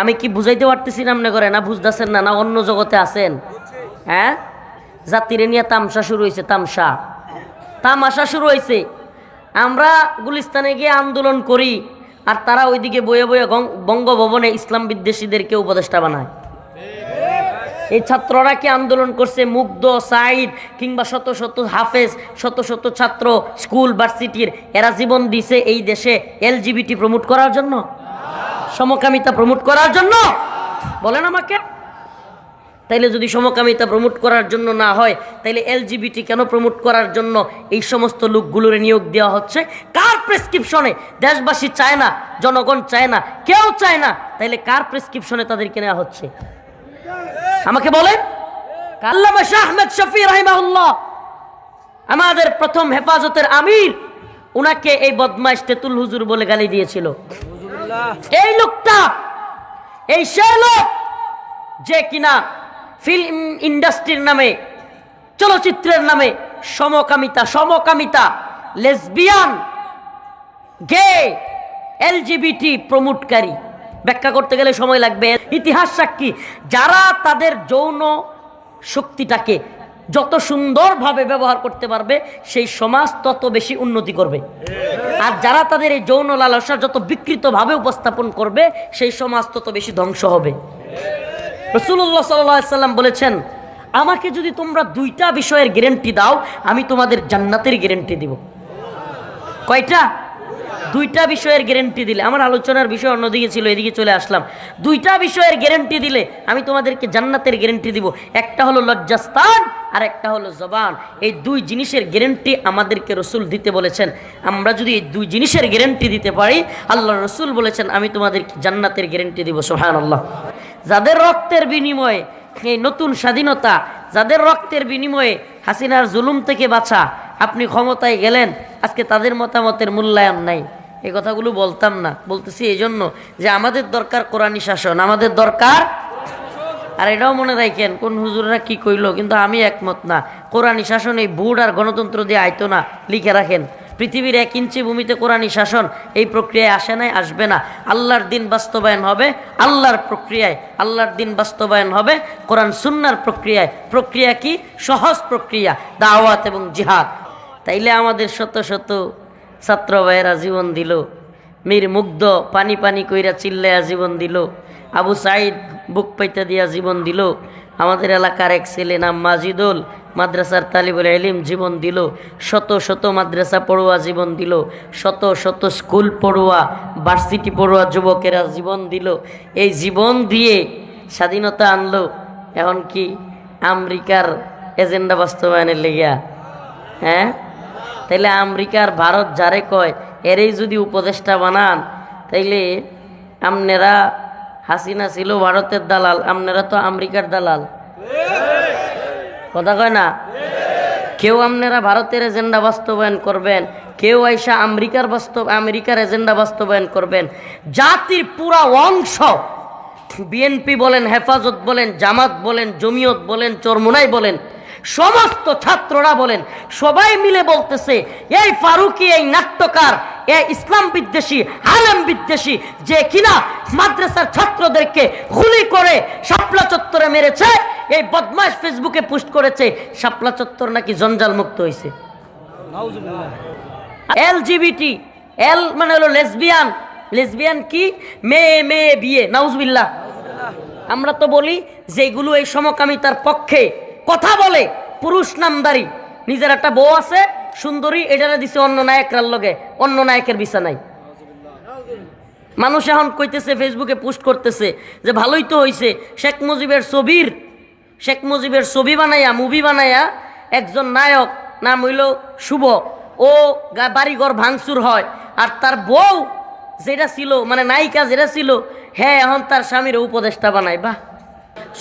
আমি কি বুঝাইতে পারতেছি না মনে করে? না বুঝতেছেন না না অন্য জগতে আছেন? হ্যাঁ? জাতিরে নিয়ে তামসা শুরু হয়েছে, তামসা। তামাশা শুরু হয়েছে। আমরা গুলিস্তানে গিয়ে আন্দোলন করি আর তারা ওইদিকে বয়ে বয়ে বঙ্গভবনে ইসলাম বিদ্বেষীদেরকে উপদেষ্টা বানায়। এই ছাত্ররা কি আন্দোলন করছে? মুগ্ধ সাইদ কিংবা শত শত হাফেজ, শত শত ছাত্র, স্কুল, ভার্সিটির, এরা জীবন দিছে এই দেশে এলজিবিটি প্রমোট করার জন্য? সমকামিতা প্রমোট করার জন্য। বলেন আমাকে। তাইলে যদি সমকামিতা প্রমোট করার জন্য না হয়, তাইলে এলজিবিটি কেন প্রমোট করার জন্য এই সমস্ত লোকগুলোর নিয়োগ দেওয়া হচ্ছে? কার প্রেসক্রিপশনে দেশবাসী চায় না, জনগণ চায় না, কেউ চায় না, তাইলে কার প্রেসক্রিপশনে তাদেরকে নেওয়া হচ্ছে? আমাকে বলেন। আল্লামা শাহ আহমেদ শফি রাহিমাহুল্লাহ, আমাদের প্রথম হেফাজতের আমির, উনাকে এই বদমাইশ তেতুল হুজুর বলে গালি দিয়েছিল। এই লোকটা, এই সে লোক যে কিনা ফিল্ম ইন্ডাস্ট্রির নামে, চলচ্চিত্রের নামে সমকামিতা সমকামিতা, লেসবিয়ান, গে, এলজিবিটি প্রমোটকারী। ব্যাখ্যা করতে গেলে সময় লাগবে। ইতিহাস সাক্ষী, যারা তাদের যৌন শক্তিটাকে যত সুন্দরভাবে ব্যবহার করতে পারবে, সেই সমাজ তত বেশি উন্নতি করবে। আর যারা তাদের এই যৌন লালসা যত বিকৃতভাবে উপস্থাপন করবে, সেই সমাজ তত বেশি ধ্বংস হবে। রসুল্লাহ সাল্লাম বলেছেন, আমাকে যদি তোমরা দুইটা বিষয়ের গ্যারেন্টি দাও, আমি তোমাদের জান্নাতের গ্যারেন্টি দিব। কয়টা? দুইটা বিষয়ের গ্যারেন্টি দিলে, আমার আলোচনার বিষয় অন্যদিকে ছিল, এদিকে চলে আসলাম। দুইটা বিষয়ের গ্যারেন্টি দিলে আমি তোমাদেরকে জান্নাতের গ্যারেন্টি দিব। একটা হলো লজ্জাস্থান, আর একটা হলো জবান। এই দুই জিনিসের গ্যারেন্টি আমাদেরকে রসুল দিতে বলেছেন। আমরা যদি এই দুই জিনিসের গ্যারেন্টি দিতে পারি আল্লাহ রসুল বলেছেন, আমি তোমাদেরকে জান্নাতের গ্যারেন্টি দিব সোহান আল্লাহ যাদের রক্তের বিনিময়ে এই নতুন স্বাধীনতা, যাদের রক্তের বিনিময়ে হাসিনার জুলুম থেকে বাঁচা আপনি ক্ষমতায় গেলেন, আজকে তাদের মতামতের মূল্যায়ন নাই। এই কথাগুলো বলতাম না। বলতেছি এই জন্য যে আমাদের দরকার কোরআনী শাসন, আমাদের দরকার আর এটাও মনে রাখেন, কোন হুজুররা কি কইলো, কিন্তু আমি একমত না। কোরআনী শাসন এই বুড আর গণতন্ত্র দিয়ে আইতো না, লিখে রাখেন। পৃথিবীর এক ইঞ্চি ভূমিতে কোরআনী শাসন এই প্রক্রিয়ায় আসে নাই, আসবে না। আল্লাহর দিন বাস্তবায়ন হবে, আল্লাহর প্রক্রিয়ায়, আল্লাহর দিন বাস্তবায়ন হবে, কোরআন সুন্নার প্রক্রিয়ায়। প্রক্রিয়া কি? সহজ প্রক্রিয়া, দাওয়াত এবং জিহাদ। তাইলে আমাদের শত শত ছাত্র ভাইয়েরা জীবন দিল। মীর মুগ্ধ পানি পানি কইরা চিল্লাইয়া জীবন দিল। আবু সাইদ বুক পাইতা দিয়া জীবন দিল। আমাদের এলাকার এক ছেলে নাম মাজিদুল মাদ্রাসার তালিবুল এলিম জীবন দিল। শত শত মাদ্রাসা পড়ুয়া জীবন দিল। শত শত স্কুল পড়ুয়া, ভার্সিটি পড়ুয়া যুবকেরা জীবন দিল। এই জীবন দিয়ে স্বাধীনতা আনলো। এখন কি আমেরিকার এজেন্ডা বাস্তবায়নের লেগিয়া? হ্যাঁ? তাইলে আমেরিকার ভারত যারে কয়, এরই যদি উপদেষ্টা বানান, তাইলে আমনেরা হাসিনা ছিল ভারতের দালাল, আমনেরা তো আমেরিকার দালাল। কথা কয় না? কেউ আপনারা ভারতের এজেন্ডা বাস্তবায়ন করবেন, কেউ আইসা আমেরিকার বাস্তব আমেরিকার এজেন্ডা বাস্তবায়ন করবেন। জাতির পুরা অংশ, বিএনপি বলেন, হেফাজত বলেন, জামাত বলেন, জমিয়ত বলেন, চরমুনাই বলেন সমস্ত ছাত্ররা বলেন, সবাই মিলে বলতেছে, এই ফারুকি, এই নাট্যকার, এ ইসলাম বিদ্বেষী, আলেম বিদ্বেষী, যে কিনা মাদ্রাসার ছাত্রদেরকে গুলি করে শাপলা চত্বরে মেরেছে, এই বদমাস ফেসবুকে পোস্ট করেছে, শাপলা চত্বর নাকি জঞ্জাল মুক্ত হয়েছে এলজিবিটি এল মানে হলো লেসবিয়ান লেসবিয়ান কি? মেয়ে মেয়ে, বিয়ে, নাউজবিল্লাহ। আমরা তো বলি, যেগুলো এই সমকামিতার পক্ষে কথা বলে, পুরুষ নামদারি। নিজের একটা বউ আছে, সুন্দরী এটারে দিছে অন্য নায়করার লগে, অন্য নায়কের বিছানায়। মানুষ এখন কইতেছে, ফেসবুকে পোস্ট করতেছে যে ভালোই তো হইছে, শেখ মুজিবের ছবির, শেখ মুজিবের ছবি বানাইয়া মুভি বানাইয়া একজন নায়ক, নাম হইল শুভ। ও বাড়িঘর ভাঙচুর হয়। আর তার বউ যেটা ছিল মানে নায়িকা যেটা ছিল হ্যাঁ এখন তার স্বামীর উপদেষ্টা বানায়। বাহ!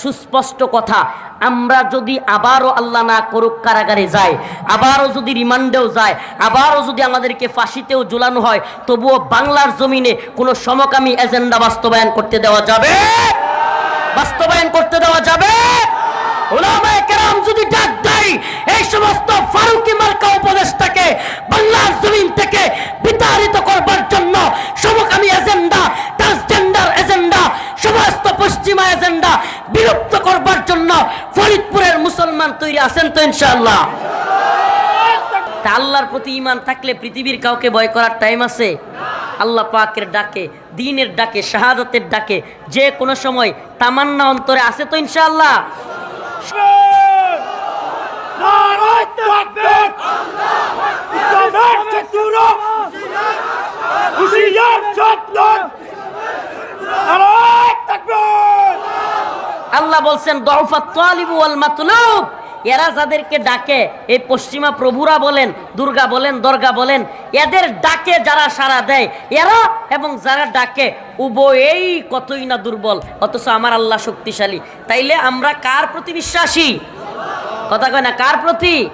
সুস্পষ্ট কথা। আমরা যদি আবারও আল্লাহ না করুক কারাগারে যায় আবারও যদি রিমান্ডেও যায় আবারও যদি আমাদেরকে ফাঁসিতেও ঝুলানো হয়, তবুও বাংলার জমিনে কোনো সমকামী এজেন্ডা বাস্তবায়ন করতে দেওয়া যাবে? বাস্তবায়ন করতে দেওয়া যাবে? সমকামী এজেন্ডা ট্রান্সজেন্ডার এজেন্ডা সমাজ এজেন্ডা বিলুপ্ত করবার জন্য ফরিদপুরের মুসলমান তৈরি আছেন তো ইনশাআল্লাহ। তা আল্লাহর প্রতি ইমান থাকলে পৃথিবীর কাউকে ভয় করার টাইম আছে? আল্লাহ পাকের ডাকে, দিনের ডাকে, শাহাদাতের ডাকে, যে কোনো সময় তামান্না অন্তরে আছে তো ইনশাআল্লাহ? আল্লাহ বলছেন দরফাত তালিবু ওয়াল মাতলুব। এরা যাদেরকে ডাকে, এই পশ্চিমা প্রভুরা বলেন, দুর্গা বলেন, দর্গা বলেন, এদের ডাকে যারা সারা দেয়, এরা এবং যারা ডাকে, উভয়েই কতই না দুর্বল, অথচ আমার আল্লাহ শক্তিশালী। তাইলে আমরা কার প্রতি বিশ্বাসী? কথা কয় না, কার প্রতি?